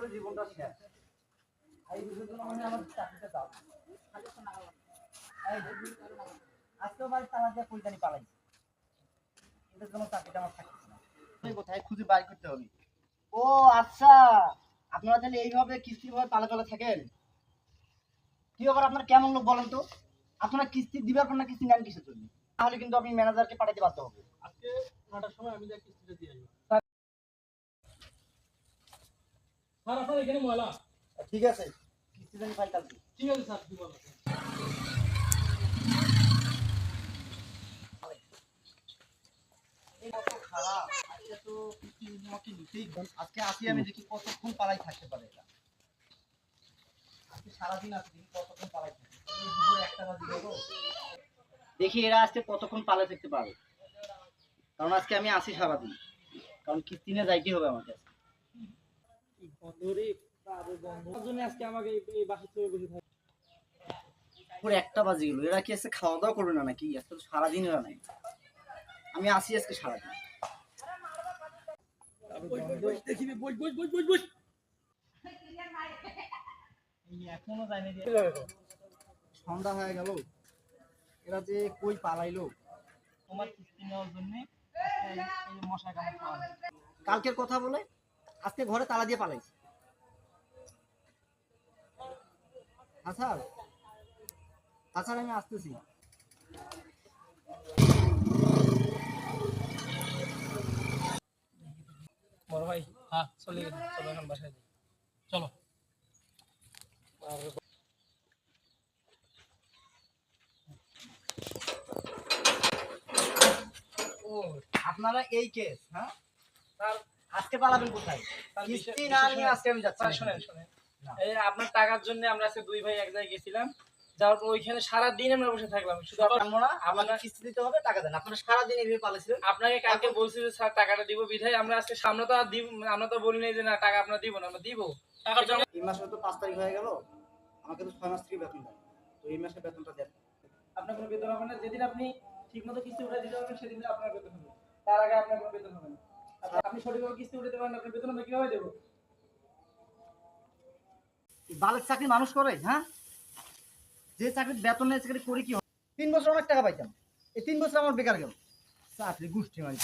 করে জীবনটা শেষ। এই জন্য মানে আমার চাকরিটা দাও। আজকেও বাড়ি তালা দিয়ে পালাই এদের জন্য চাকরিটা আমার না। কোথায়? খুঁজে বাইর করতে হবে। ও আচ্ছা। আপনারা তাহলে এইভাবে কিস্তির ভাবে পালা পালা থাকেন? কি ব্যাপার আপনার? কেমন লোক বলেন তো? আপনারা কিস্তি দিবার পর না কিস্তি নেন কিসের জন্য তাহলে কিন্তু আপনি ম্যানেজারকে পাঠাতে বাধ্য হবে আজকে নটার সময় আমি যাই কিস্তিটা দিয়ে আসব। স্যার আপনার এখানে ময়লা ঠিক আছে। কিস্তি জানি ফাইল ঠিক আছে স্যার কত খারাপ। আজকে তো কিস্তি আমাকে নিতেই হবে। আজকে আসি আমি দেখি কতক্ষণ পালাই থাকতে পারে এটা। আজকে সারাদিন আছে দেখি কতক্ষণ পালাই একটা দেখি এরা আজকে কতক্ষণ পালাই থাকতে পারে। কারণ আজকে আমি আসি সারাদিন। কারণ কিস্তি নিয়ে যাইতে হবে আমাকে। কি গন্ধ রে, বারে গন্ধ। জন্য আজকে আমাকে এই- এই থেকে বসে থাকতে পুরো একটা বাজে গেলো। এরা কি আজকে খাওয়া দাওয়া করবে না নাকি? আজকে তো সারাদিন এরা নাই। আমি আসি আজকে সারাদিন। এখনও যায়নি সন্ধ্যা হয়ে গেল। এরা যে কই পালাইলো? তোমার কিস্তি নেওয়ার জন্য মশা কামড় কালকের কথা বলে? আজকে ঘরে তালা দিয়ে পালাইছে। আচ্ছা। আচ্ছা আমি আসতেছি। হ্যাঁ আপনারা এই কেস হ্যাঁ? স্যার আজকে পালাবেন কোথায়? কিস্তি না নিয়ে আজকে আমি যাচ্ছি। স্যার না। শোনেন শোনেন। না। এই আপনার টাকার জন্য আমরা আজকে দুই ভাই এক জায়গায় গেছিলাম। যাওয়ার পর ওইখানে সারা দিন আমরা বসে থাকলাম। শুধু টাকা আবার আনব না আপনাকে কিস্তি দিতে হবে টাকা দেন। আপনারা সারাদিন এইভাবে পালাইছিলেন। আপনাকে কালকে বলছি যে স্যার টাকাটা দিব বিধায় আমরা আজকে তো আর দিব আমরা তো বলি নাই যে না টাকা আপনার দিব না আমরা দিব। টাকার জন্য এই মাসে তো পাঁচ তারিখ হয়ে গেল। আমাকে তো ছয় মাস থেকে বেতন দেয় তো এই মাসে বেতনটা দেন। আপনার কোনো বেতন হবে না। যেদিন আপনি ঠিক মতো কিস্তি উঠে দিতে পারবেন সেদিন আপনার বেতন হবে। তার আগে আপনার কোনো বেতন হবে না। আপনি সঠিকভাবে কিস্তি উঠে দেবেন আপনার বেতন আমরা কীভাবে দেবো? বালের চাকরি মানুষ করে হ্যাঁ? যে চাকরি বেতন নেই চাকরি করে কি হবে? তিন বছর অনেক টাকা পাইতাম। এই তিন বছর আমার বেকার গেল। চাকরি গোষ্ঠী মানে